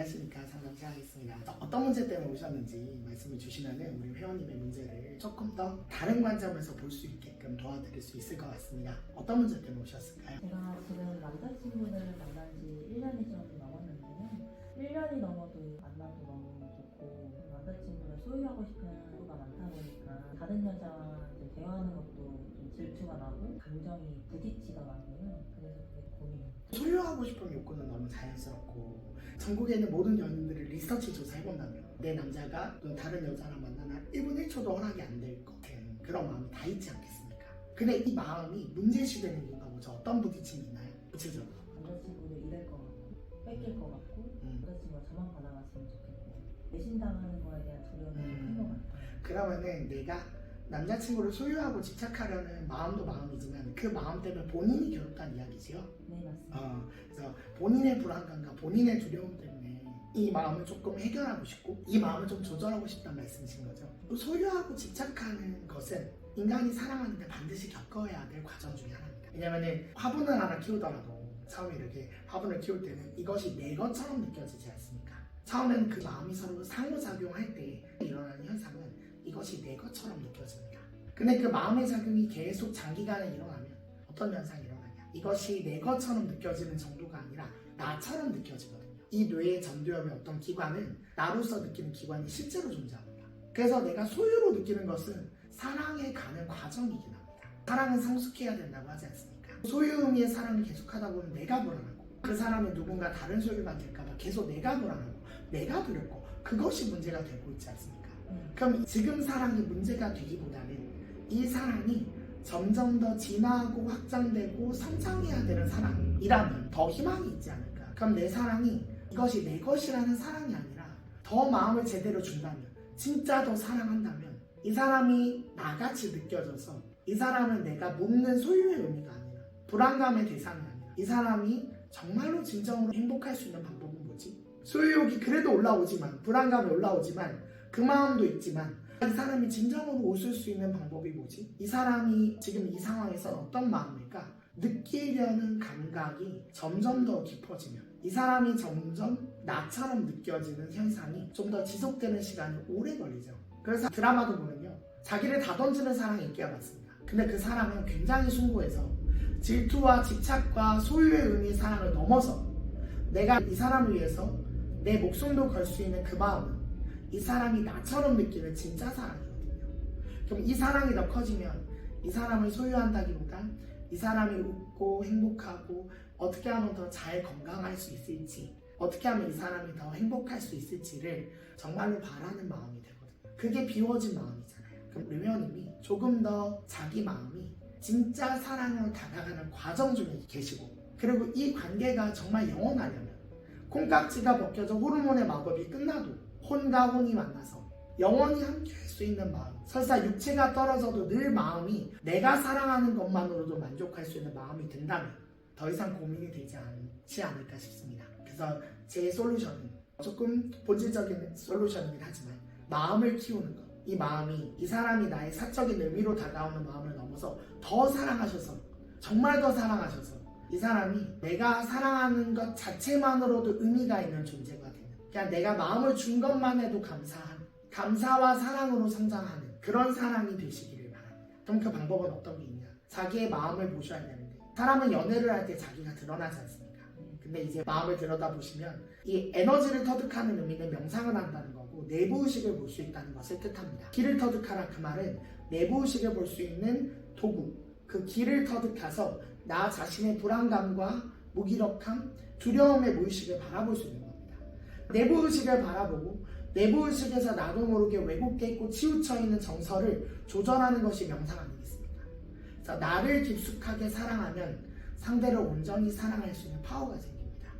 안녕하십니까 상담 시작하겠습니다. 어떤 문제 때문에 오셨는지 말씀을 주시면은 우리 회원님의 문제를 조금 더 다른 관점에서 볼 수 있게끔 도와드릴 수 있을 것 같습니다. 어떤 문제 때문에 오셨을까요? 제가 지금 남자친구를 만난 지 1년이 좀 넘었는데요. 1년이 넘어도 만나도 너무 좋고 남자친구를 소유하고 싶은 욕구가 많다 보니까 다른 여자와 이제 대화하는 것도 좀 질투가 나고 감정이 부딪히더라고요. 그래서 그게 고민입니다. 소유하고 싶은 욕구는 너무 자연스럽고 전국에 있는 모든 연인들을 리서치 조사해본다면 내 남자가 또 다른 여자랑 만나면 1분 1초도 허락이 안 될 것 같은 그런 마음이 다 있지 않겠습니까? 근데 이 마음이 문제시되는 이유가 뭐죠? 어떤 부딪힘이 있나요? 구체적으로 남자친구를 잃을 것 같고 뺏길 것 같고 음. 남자친구가 저만 받아갔으면 좋겠고 배신당하는 거에 대한 두려움이 음. 큰것 같아요. 그러면은 내가 남자친구를 소유하고 집착하려는 마음도 마음이지만 그 마음 때문에 본인이 괴롭다는 이야기지요? 네 맞습니다. 어, 그래서 본인의 불안감과 본인의 두려움 때문에 이 마음을 조금 해결하고 싶고 이 마음을 좀 조절하고 싶다는 말씀이신 거죠. 또 소유하고 집착하는 것은 인간이 살아가는데 반드시 겪어야 될 과정 중에 하나입니다. 왜냐면은 화분을 하나 키우더라도 처음에 이렇게 화분을 키울 때는 이것이 내 것처럼 느껴지지 않습니까? 처음에는 그 마음이 서로 상호작용할 때 일어나는 현상은 이것이 내 것처럼 느껴집니다. 근데 그 마음의 작용이 계속 장기간에 일어나면 어떤 현상이 일어나냐? 이것이 내 것처럼 느껴지는 정도가 아니라 나처럼 느껴지거든요. 이 뇌의 전두엽의 어떤 기관은 나로서 느끼는 기관이 실제로 존재합니다. 그래서 내가 소유로 느끼는 것은 사랑에 가는 과정이긴 합니다. 사랑은 성숙해야 된다고 하지 않습니까? 소유 의미의 사랑을 계속하다 보면 내가 불안하고 그 사람이 누군가 다른 소유가 될까봐 계속 내가 불안하고 내가 두렵고 그것이 문제가 되고 있지 않습니까? 음. 그럼 지금 사랑이 문제가 되기보다는 이 사랑이 점점 더 진화하고 확장되고 성장해야 되는 사랑이라면 더 희망이 있지 않을까. 그럼 내 사랑이 이것이 내 것이라는 사랑이 아니라 더 마음을 제대로 준다면, 진짜 더 사랑한다면 이 사람이 나같이 느껴져서 이 사람을 내가 묻는 소유의 의미가 아니라 불안감의 대상이 아니라 이 사람이 정말로 진정으로 행복할 수 있는 방법은 뭐지? 소유욕이 그래도 올라오지만 불안감이 올라오지만 그 마음도 있지만 이 사람이 진정으로 웃을 수 있는 방법이 뭐지? 이 사람이 지금 이 상황에서 어떤 마음일까? 느끼려는 감각이 점점 더 깊어지면 이 사람이 점점 나처럼 느껴지는 현상이 좀 더 지속되는 시간이 오래 걸리죠. 그래서 드라마도 보면요. 자기를 다 던지는 사랑이 인기가 많습니다. 근데 그 사랑은 굉장히 숭고해서 질투와 집착과 소유의 의미의 사랑을 넘어서 내가 이 사람을 위해서 내 목숨도 걸 수 있는 그 마음은 이 사람이 나처럼 느끼는 진짜 사랑이거든요. 그럼 이 사랑이 더 커지면 이 사람을 소유한다기보다 이 사람이 웃고 행복하고 어떻게 하면 더 잘 건강할 수 있을지 어떻게 하면 이 사람이 더 행복할 수 있을지를 정말로 바라는 마음이 되거든요. 그게 비워진 마음이잖아요. 그럼 회원님이 조금 더 자기 마음이 진짜 사랑으로 다가가는 과정 중에 계시고 그리고 이 관계가 정말 영원하려면 콩깍지가 벗겨져 호르몬의 마법이 끝나도 혼과 혼이 만나서 영원히 함께 할 수 있는 마음 설사 육체가 떨어져도 늘 마음이 내가 사랑하는 것만으로도 만족할 수 있는 마음이 든다면 더 이상 고민이 되지 않지 않을까 싶습니다 그래서 제 솔루션은 조금 본질적인 솔루션이긴 하지만 마음을 키우는 것. 이 마음이 이 사람이 나의 사적인 의미로 다가오는 마음을 넘어서 더 사랑하셔서 정말 더 사랑하셔서 이 사람이 내가 사랑하는 것 자체만으로도 의미가 있는 존재가 그냥 내가 마음을 준 것만 해도 감사한 감사와 사랑으로 성장하는 그런 사랑이 되시기를 바랍니다. 그럼 그 방법은 어떤 게 있냐? 자기의 마음을 보셔야 되는데 사람은 연애를 할 때 자기가 드러나지 않습니까? 근데 이제 마음을 들여다보시면 이 에너지를 터득하는 의미는 명상을 한다는 거고 내부 의식을 볼 수 있다는 것을 뜻합니다. 길을 터득하라 그 말은 내부 의식을 볼 수 있는 도구 그 길을 터득해서 나 자신의 불안감과 무기력함, 두려움의 무의식을 바라볼 수 있는 겁니다. 내부 의식을 바라보고 내부 의식에서 나도 모르게 왜곡돼 있고 치우쳐 있는 정서를 조절하는 것이 명상 아니겠습니까? 그래서 나를 깊숙하게 사랑하면 상대를 온전히 사랑할 수 있는 파워가 생깁니다.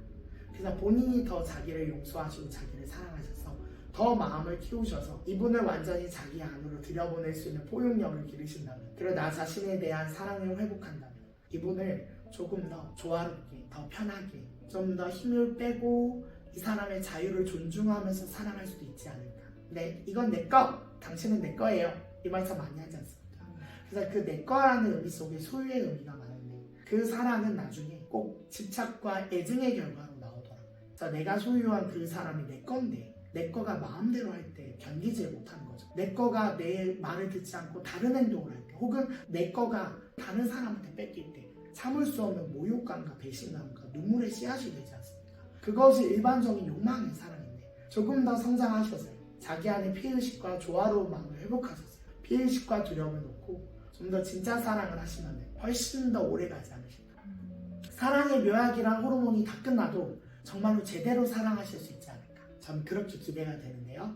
그래서 본인이 더 자기를 용서하시고 자기를 사랑하셔서 더 마음을 키우셔서 이분을 완전히 자기 안으로 들여보낼 수 있는 포용력을 기르신다면 그리고 나 자신에 대한 사랑을 회복한다면 이분을 조금 더 조화롭게 더 편하게 좀 더 힘을 빼고 이 사람의 자유를 존중하면서 사랑할 수도 있지 않을까. 네 이건 내 거. 당신은 내 거예요. 이 말씀 많이 하지 않습니까? 그래서 그 내 거라는 의미 속에 소유의 의미가 많은데 그 사랑은 나중에 꼭 집착과 애증의 결과로 나오더라고요. 자, 내가 소유한 그 사람이 내 건데 내 거가 마음대로 할 때 견디지 못하는 거죠. 내 거가 내 말을 듣지 않고 다른 행동을 할 때, 혹은 내 거가 다른 사람한테 뺏길 때 참을 수 없는 모욕감과 배신감과 눈물의 씨앗이 되지 않습니까? 그것이 일반적인 욕망인 사람인데 조금 더 성장하셔서요. 자기 안에 피의식과 조화로운 마음을 회복하셨어요. 피의식과 두려움을 놓고 좀 더 진짜 사랑을 하시면 훨씬 더 오래 가지 않으실까. 사랑의 묘약이란 호르몬이 다 끝나도 정말로 제대로 사랑하실 수 있지 않을까. 전 그렇게 기대가 되는데요.